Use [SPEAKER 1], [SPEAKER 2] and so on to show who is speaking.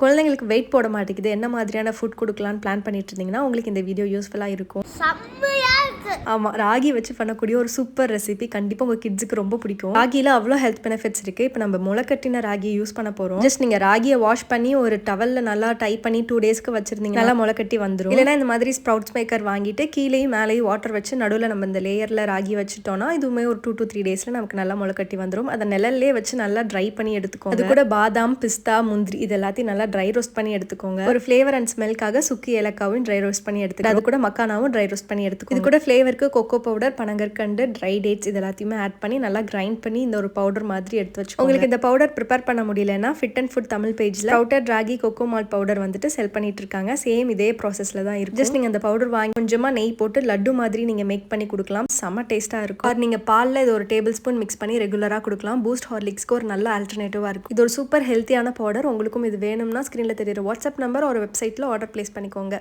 [SPEAKER 1] குழந்தைங்களுக்கு வெயிட் போட மாட்டேங்குது. என்ன மாதிரியான ஃபுட் கொடுக்கலான்னு பிளான் பண்ணிட்டு இருந்தீங்கன்னா உங்களுக்கு இந்த வீடியோ யூஸ்ஃபுல்லாக இருக்கும். ஆமாம் ராகி வச்சு பண்ணக்கூடிய ஒரு சூப்பர் ரெசிபி கண்டிப்பாக உங்கள் கிட்ஸுக்கு ரொம்ப பிடிக்கும். ராகியில் அவ்வளோ ஹெல்த் பெனிஃபிட்ஸ் இருக்குது இப்போ நம்ம முளைக்கட்டின ராகியை யூஸ் பண்ண போகிறோம் ஜஸ்ட் நீங்கள் ராகியை வாஷ் பண்ணி ஒரு டவலில் நல்லா டைப் பண்ணி டூ டேஸ்க்கு வச்சிருந்தீங்க நல்லா முளைக்கட்டி வந்துடும் இல்லைனா இந்த மாதிரி ஸ்ப்ரவுட்ஸ் மேக்கர் வாங்கிட்டு கீழேயும் மேலேயும் வாட்டர் வச்சு நடுவில் நம்ம இந்த லேயரில் ராகி வச்சுட்டோம்னா இதுவுமே ஒரு டூ டூ த்ரீ டேஸில் நமக்கு நல்லா முளைக்கட்டி வந்துடும் அதை நிழல்லே வச்சு நல்லா ட்ரை பண்ணி எடுத்துக்கோங்க. அது கூட பாதாம் பிஸ்தா முந்திரி இது எல்லாத்தையும் நல்லா ட்ரை ரோஸ்ட் பண்ணி எடுத்துக்கோங்க. ஒரு ஃப்ளேவர் அண்ட் ஸ்மெல்க்காக சுக்கி ஏலக்காவும் ட்ரை ரோஸ்ட் பண்ணி எடுத்துக்கோங்க. அது கூட மக்கானாவும் ட்ரை ரோஸ்ட் பண்ணி எடுத்துக்கோங்க. இது கூட ஃப்ளேவருக்கு கொக்கோ பவுடர் பனங்கற்கண்டு ட்ரை டேட்ஸ் இது எல்லாத்தையுமே ஆட் பண்ணி நல்லா கிரைண்ட் பண்ணி இந்த ஒரு பவுடர் மாதிரி எடுத்து வச்சு உங்களுக்கு இந்த பவுடர் ப்ரிப்பேர் பண்ண முடியலன்னா ஃபிட் அண்ட் ஃபுட் தமிழ் பேஜில் powder ragi cocoa malt powder வந்துட்டு செல் பண்ணிட்டு இருக்காங்க. சேம் இதே ப்ராசஸில் தான் இருக்கு ஜஸ்ட் நீங்கள் அந்த பவுடர் வாங்கி கொஞ்சமாக நெய் போட்டு லட்டு மாதிரி நீங்கள் மேக் பண்ணி கொடுக்கலாம். செம்ம டேஸ்ட்டாக இருக்கும். அது நீங்கள் பாலில் இது ஒரு டேபிள் ஸ்பூன் மிக்ஸ் பண்ணி ரெகுலராக கொடுக்கலாம். பூஸ்ட் ஹார்லிக்ஸ்க்கு ஒரு நல்ல ஆல்டர்னேட்டிவாக இருக்கும். இது ஒரு சூப்பர் ஹெல்த்தியான பவுடர் உங்களுக்கும் இது வேணும்னா ஸ்க்ரீனில் தெரியுற வாட்ஸ்அப் நம்பர் ஒரு வெப்சைட்டில் ஆர்டர் ப்ளேஸ் பண்ணிக்கோங்க.